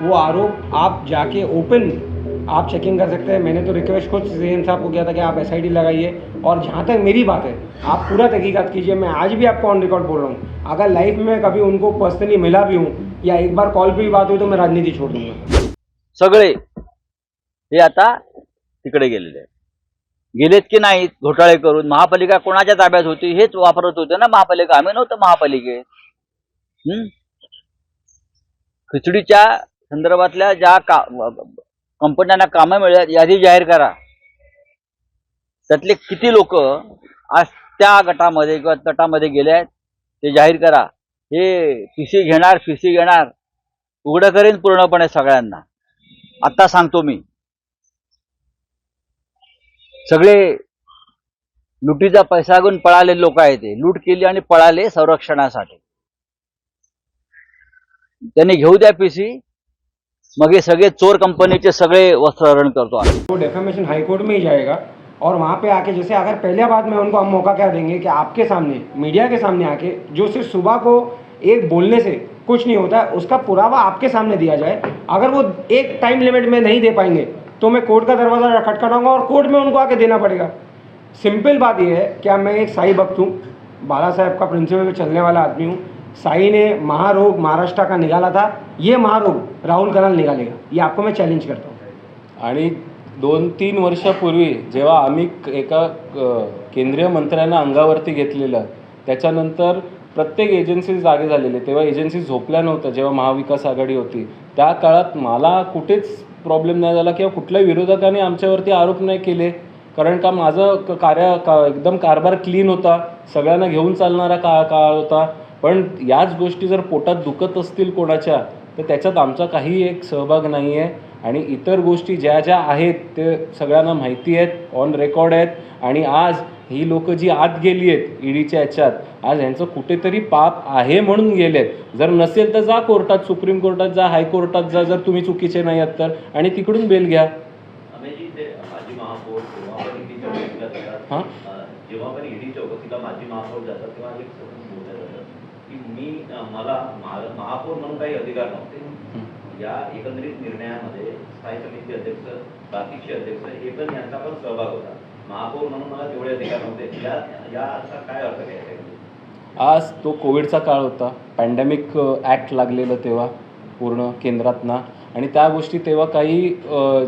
वो आरोप आप जाके ओपन आप चेकिंग कर सकते हैं। मैंने तो रिक्वेस्ट खुद सीएम साहब को किया था कि आप एस लगाइए। और जहाँ तक मेरी बात है आप पूरा तहकीकत कीजिए। मैं आज भी आपको ऑन रिकॉर्ड बोल रहा हूँ। अगर लाइफ में कभी उनको पर्सनली मिला भी हूँ या एक बार कॉल पे भी बात हुई तो मैं राजनीति छोड़ दूंगा। सगळे हे आता तिकडे गेलेले गेलेत की नाहीत घोटाळे करून? महापालिका कोणाच्या ताब्यात होती? हेच वापरत होते ना महापालिका. आम्ही नव्हतं महापालिकेत. हम्म? खिचडीच्या संदर्भातल्या ज्या का कंपन्यांना कामं मिळत यादी जाहीर करा. त्यातले किती लोक आज त्या गटामध्ये किंवा तटामध्ये गेले आहेत ते जाहीर करा. हे पीसी घेणार पीसी घेणार उघडं करेन पूर्णपणे सगळ्यांना. आता सांगतो मी. सगळे लुटीचा पैसा घेऊन पळाले लोक आहेत ते लूट केली आणि पळाले संरक्षणासाठी. त्यांनी घेऊ द्या पीसी मग सगळे चोर कंपनीचे सगळे वस्त्रहरण करतो आम्ही. वो डेफेमेशन हाई कोर्ट में ही जाएगा और वहाँ पे आके जैसे अगर पहले बात में उनको हम मौका क्या देंगे कि आपके सामने मीडिया के सामने आके, जो सिर्फ़ सुबह को एक बोलने से कुछ नहीं होता है उसका पुरावा आपके सामने दिया जाए। अगर वो एक टाइम लिमिट में नहीं दे पाएँगे तो मैं कोर्ट का दरवाज़ा खटखटाऊँगा और कोर्ट में उनको आके देना पड़ेगा। सिंपल बात यह है क्या मैं एक साई भक्त हूँ, बाला साहेब का प्रिंसिपल में चलने वाला आदमी हूँ। साई ने महारोग महाराष्ट्र का निकाला था? ये महारोग राहुल कराल निकालेगा ये आपको मैं चैलेंज करता हूँ. आणि दोन तीन वर्षापूर्वी जेव्हा आम्ही एका केंद्रीय मंत्र्यांना अंगावरती घेतलेलं त्याच्यानंतर प्रत्येक एजन्सी जागे झालेले. तेव्हा एजन्सी झोपल्या नव्हत्या जेव्हा महाविकास आघाडी होती. त्या काळात मला कुठेच प्रॉब्लेम नाही झाला किंवा कुठल्याही विरोधकाने आमच्यावरती आरोप नाही केले. कारण का माझं कार्य का एकदम कारभार क्लीन होता. सगळ्यांना घेऊन चालणारा का काळ होता. पण याच गोष्टी जर पोटात दुखत असतील कोणाच्या तर त्याच्यात आमचा काही एक सहभाग नाही आहे आणि इतर गोष्टी ज्या ज्या आहेत ते सगळ्यांना माहिती आहेत ऑन रेकॉर्ड आहेत. आणि आज ही लोक जी आत गेली आहेत ईडीच्या याच्यात आज यांचं कुठेतरी पाप आहे म्हणून गेलेत. जर नसेल तर जा कोर्टात सुप्रीम कोर्टात जा हायकोर्टात जा जर तुम्ही चुकीचे नाही आहात तर. आणि तिकडून बेल घ्या. हां? की मी मला महा- महापौर म्हणून काही अधिकार नव्हते. या एकंदरीत निर्णयामध्ये स्थायी समिती अध्यक्ष बाकीचे अध्यक्ष हे पण यांचा पण सहभाग होता. महापौर म्हणून मला तेवढे अधिकार नव्हते या याचा काय अर्थ घ्यायचा आज तो कोविडचा काळ होता. पॅन्डेमिक ॲक्ट लागलेलं तेव्हा पूर्ण केंद्रातना. आणि त्या गोष्टी तेव्हा काही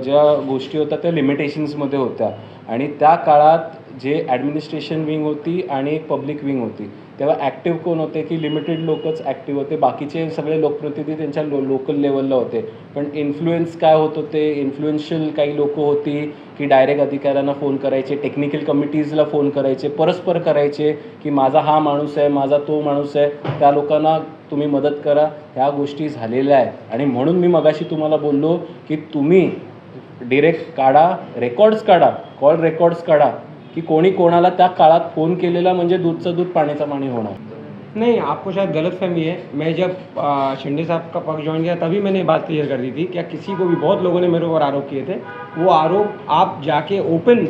ज्या गोष्टी होत्या त्या लिमिटेशन्समध्ये होत्या. आणि त्या काळात जे ॲडमिनिस्ट्रेशन विंग होती आणि एक पब्लिक विंग होती तेव्हा ॲक्टिव्ह कोण होते की लिमिटेड लोकच ॲक्टिव्ह होते. बाकीचे सगळे लोकप्रतिनिधी त्यांच्या लो लोकल लेवलला होते. पण इन्फ्लुएन्स काय होत होते? इन्फ्लुएन्शियल काही लोक होती की डायरेक्ट अधिकाऱ्यांना फोन करायचे टेक्निकल कमिटीजला फोन करायचे परस्पर करायचे की माझा हा माणूस आहे माझा तो माणूस आहे. त्या लोकांना तुम्ही मदत करा. ह्या गोष्टी झालेल्या आहेत. आणि म्हणून मी मगाशी तुम्हाला बोललो की तुम्ही डिरेक्ट काढा रेकॉर्ड्स काढा कॉल रेकॉर्ड्स काढा. की कोणी कोणाला त्या काळात फ़ोन केलेला म्हणजे दूधचं दूध पाण्याचं पाणी होणार? नहीं आपको शायद गलत फहमी है। मैं जब आ, शिंदे साहब का पक्ष ज्वाइन किया तभी मैंने बात क्लियर कर दी थी क्या किसी को भी बहुत लोगों ने मेरे ऊपर आरोप किए थे। वो आरोप आप जाके ओपन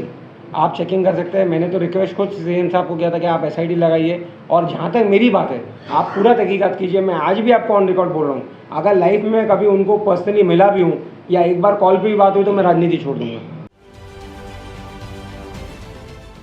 आप चेकिंग कर सकते हैं। मैंने तो रिक्वेस्ट खुद सी एम साहब को किया था कि आप एसआईडी लगाइए। और जहाँ तक मेरी बात है आप पूरा तहकीकत कीजिए। मैं आज भी आपको ऑन रिकॉर्ड बोल रहा हूँ। अगर लाइफ में कभी उनको पर्सनली मिला भी हूँ या एक बार कॉल पर भी बात हुई तो मैं राजनीति छोड़ दूँगा।